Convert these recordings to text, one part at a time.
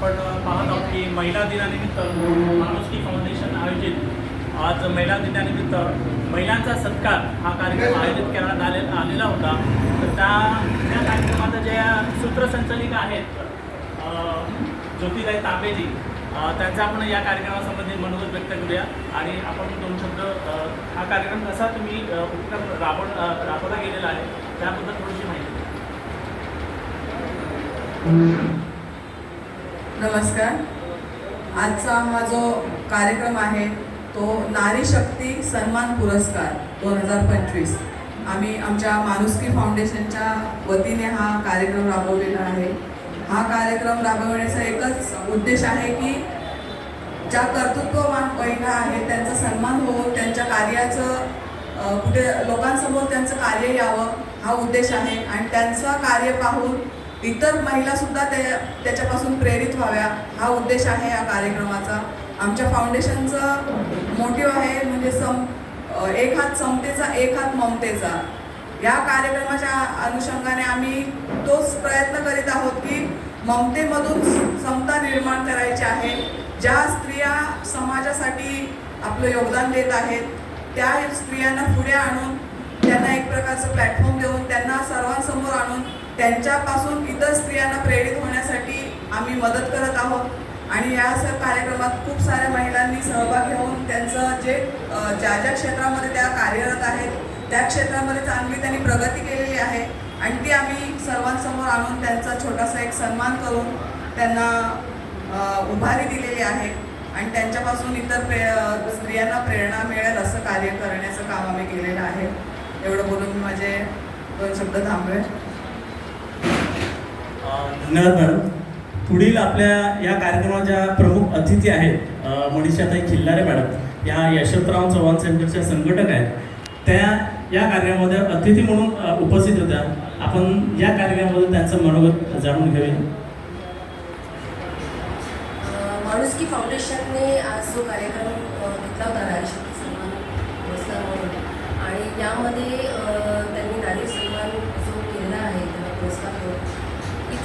आपण पाहत आहोत की महिला दिनानिमित्त माणुसकी फाउंडेशन आयोजित. आज महिला दिनानिमित्त महिलांचा सत्कार हा कार्यक्रम आयोजित करण्यात आले आलेला होता. तर त्या त्या कार्यक्रमाच्या ज्या सूत्रसंचालिका आहेत ज्योतिराई तांबेजी त्यांचा आपण या कार्यक्रमासंबंधी मनोगत व्यक्त करूया. आणि आपण दोन शब्द हा कार्यक्रम कसा तुम्ही उपक्रम राबव राबवला गेलेला आहे त्याबद्दल थोडीशी माहिती नमस्कार. आजचा हा जो कार्यक्रम आहे तो नारी शक्ती सन्मान पुरस्कार दोन हजार पंचवीस. आम्ही आमच्या माणुसकी फाउंडेशनच्या वतीने हा कार्यक्रम राबवलेला आहे. हा कार्यक्रम राबवण्याचा एकच उद्देश आहे की ज्या कर्तृत्ववान महिला आहेत त्यांचा सन्मान होऊन त्यांच्या कार्याचं कुठे लोकांसमोर त्यांचं कार्य यावं हा उद्देश आहे. आणि त्यांचं कार्य पाहून इतर महिला सुद्धा ते त्याच्यापासून प्रेरित व्हाव्या हा उद्देश आहे या कार्यक्रमाचा. आमच्या फाउंडेशनचं मोटिव्ह आहे म्हणजे सम एक हात समतेचा एक हात ममतेचा. या कार्यक्रमाच्या अनुषंगाने आम्ही तोच प्रयत्न करीत आहोत की ममतेमधून समता निर्माण करायची आहे. ज्या स्त्रिया समाजासाठी आपलं योगदान देत आहेत त्या स्त्रियांना पुढे आणून त्यांना एक प्रकारचं प्लॅटफॉर्म देऊन त्यांना सर्वांसमोर आणून त्यांच्यापासून इतर स्त्रियांना प्रेरित होण्यासाठी आम्ही मदत करत आहोत. आणि या सर कार्यक्रमात खूप साऱ्या महिलांनी सहभाग घेऊन त्यांचं जे ज्या ज्या क्षेत्रामध्ये त्या कार्यरत आहेत त्या क्षेत्रामध्ये चांगली त्यांनी प्रगती केलेली आहे. आणि ती आम्ही सर्वांसमोर आणून त्यांचा छोटासा एक सन्मान करून त्यांना उभारी दिलेली आहे. आणि त्यांच्यापासून इतर प्रे स्त्रियांना प्रेरणा मिळेल असं कार्य करण्याचं काम आम्ही केलेलं आहे. एवढं बोलून मी माझे दोन शब्द थांबवेल धन्यवाद मॅडम पुढील आपल्या या कार्यक्रमाच्या प्रमुख अतिथी आहेत मनीषाताई खिल्लारे मॅडम. या यशवंतराव चव्हाण सेंटरच्या संघटक आहेत. त्या या कार्यक्रमामध्ये अतिथी म्हणून उपस्थित होत्या. आपण या कार्यक्रमामध्ये त्यांचं मनोगत जाणून घेऊया. माणुसकी फाउंडेशनने आज जो कार्यक्रम घेतला होता नारी शक्ती सन्मान पुरस्कार म्हणून आणि यामध्ये त्यांनी नारी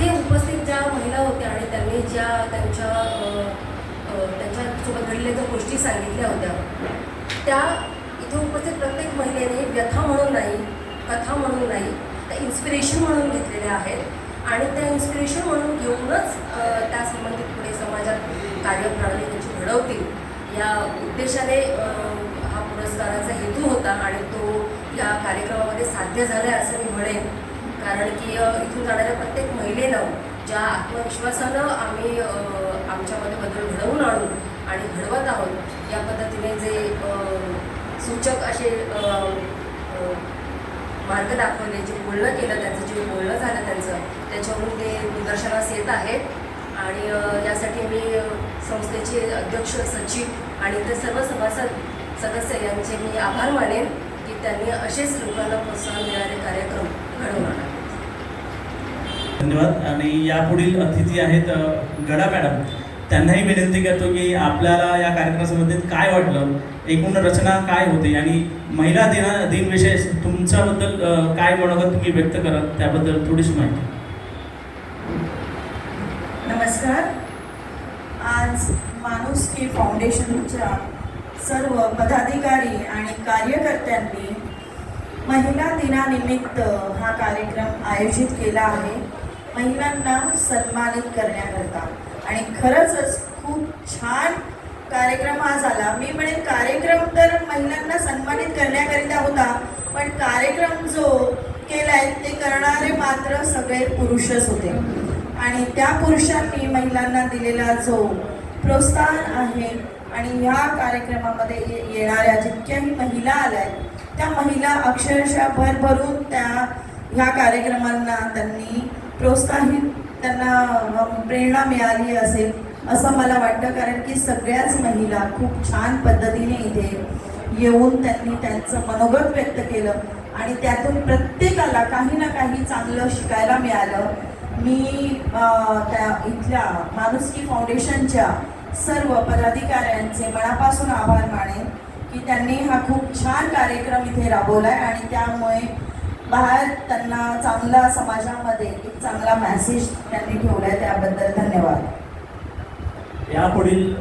तिथे उपस्थित ज्या महिला होत्या आणि त्यांनी ज्या त्यांच्या त्यांच्यासोबत घडलेल्या ज्या गोष्टी सांगितल्या होत्या त्या इथे उपस्थित प्रत्येक महिलेने व्यथा म्हणून नाही कथा म्हणून नाही त्या इन्स्पिरेशन म्हणून घेतलेल्या आहेत. आणि त्या इन्स्पिरेशन म्हणून घेऊनच त्या संबंधित पुढे समाजात कार्यप्रणाली त्यांची घडवतील. या उद्देशाने हा पुरस्काराचा हेतू होता आणि तो या कार्यक्रमामध्ये साध्य झाला आहे असं मी म्हणेन. कारण की इथून जाणाऱ्या प्रत्येक महिलेनं ज्या आत्मविश्वासानं आम्ही आमच्यामध्ये बदल घडवून आणू आणि घडवत आहोत या पद्धतीने जे सूचक असे मार्ग दाखवले जे बोलणं केलं त्यांचं जे बोलणं झालं त्यांचं त्याच्यावरून ते निदर्शनास येत आहेत. आणि यासाठी मी संस्थेचे अध्यक्ष सचिव आणि इतर सर्व सभासद सदस्य यांचे मी आभार मानेन की त्यांनी असेच लोकांना प्रोत्साहन देणारे कार्यक्रम घडवून आणावे धन्यवाद. आणि यापुढील अतिथी आहेत गडा मॅडम. त्यांनाही विनंती करतो की आपल्याला या कार्यक्रमासंबंधित काय वाटलं एकूण रचना काय होती आणि महिला दिना दिनविषयी तुमच्याबद्दल काय मनोगत तुम्ही व्यक्त करा त्याबद्दल थोडीशी माहिती. नमस्कार. आज माणूस की फाउंडेशनच्या सर्व पदाधिकारी आणि कार्यकर्त्यांनी महिला दिनानिमित्त हा कार्यक्रम आयोजित केला आहे. महिलांना सन्मानित करण्याकरता. आणि खरंच खूप छान कार्यक्रम हा झाला. मी म्हणेन कार्यक्रम तर महिलांना सन्मानित करण्याकरिता होता पण कार्यक्रम जो केलाय ते करणारे मात्र सगळे पुरुषच होते. आणि त्या पुरुषांनी महिलांना दिलेला जो प्रोत्साहन आहे आणि ह्या कार्यक्रमामध्ये ये- येणाऱ्या जितक्याही महिला आल्या आहेत त्या महिला अक्षरशः भरभरून त्या ह्या कार्यक्रमांना त्यांनी प्रोत्साहित त्यांना प्रेरणा मिळाली असेल असं मला वाटतं. कारण की सगळ्याच महिला खूप छान पद्धतीने इथे येऊन त्यांनी त्यांचं मनोगत व्यक्त केलं. आणि त्यातून प्रत्येकाला काही ना काही चांगलं शिकायला मिळालं. मी त्या इथल्या माणुसकी फाउंडेशनच्या सर्व पदाधिकाऱ्यांचे मनापासून आभार मानेन की त्यांनी हा खूप छान कार्यक्रम इथे राबवला आहे आणि त्यामुळे बाहेर त्यांना चांगला समाजामध्ये एक चांगला मेसेज त्यांनी ठेवला आहे त्याबद्दल धन्यवाद. यापुढील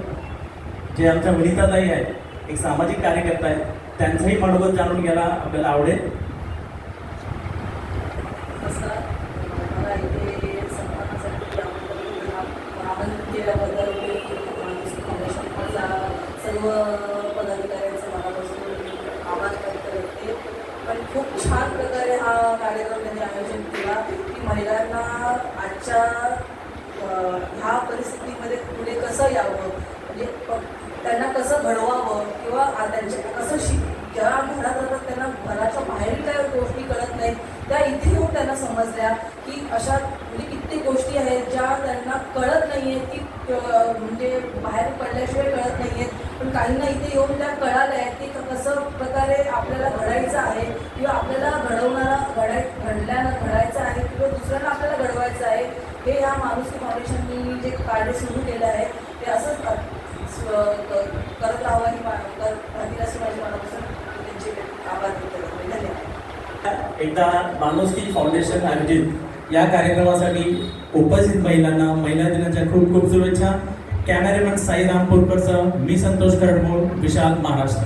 जे आमच्या वनिताताई आहेत एक सामाजिक कार्यकर्ता आहेत त्यांचंही मनोगत जाणून घ्यायला आपल्याला आवडेल. मला इथे केल्याबद्दल मी माणूस फाउंडेशनमधल्या सर्व पदाधिकाऱ्यांचे मनापासून आभार व्यक्त करते पण खूप छान प्रकारे हा कार्यक्रम त्यांनी आयोजन केला की महिलांना आजच्या ह्या परिस्थितीमध्ये पुढे कसं यावं? म्हणजे त्यांना कसं घडवावं? किंवा आ- त्यांच्या कसं शिक ज्या घरात राहतात त्यांना घराच्या बाहेर काय गोष्टी कळत नाहीत त्या इथे येऊन त्यांना समजल्या की अशा म्हणजे कित्येक गोष्टी आहेत ज्या त्यांना कळत नाही आहेत की म्हणजे बाहेर पडल्याशिवाय कळत नाही आहेत पण काहींना इथे येऊन त्या कळाल्या आहेत की कसं प्रकारे आपल्याला घडायचं आहे किंवा आपल्याला घडवणं घडाय घडल्यानं घडायचं आहे किंवा दुसऱ्यांना आपल्याला घडवायचं आहे हे ह्या माणुसकी फाउंडेशननी जे कार्य सुरू केलं आहे ते असंच करत राहावं ही मा- राहतील अशी माझी मनापासून त्यांचे आभार व्यक्त धन्यवाद. एकदा माणुसकी फाउंडेशन आयोजित या कार्यक्रमासाठी उपस्थित महिलांना महिला दिनाच्या खूप खूप शुभेच्छा. कॅमेरामॅन साईराम बोरकरसह मी संतोष करडमोळ विशाल महाराष्ट्र.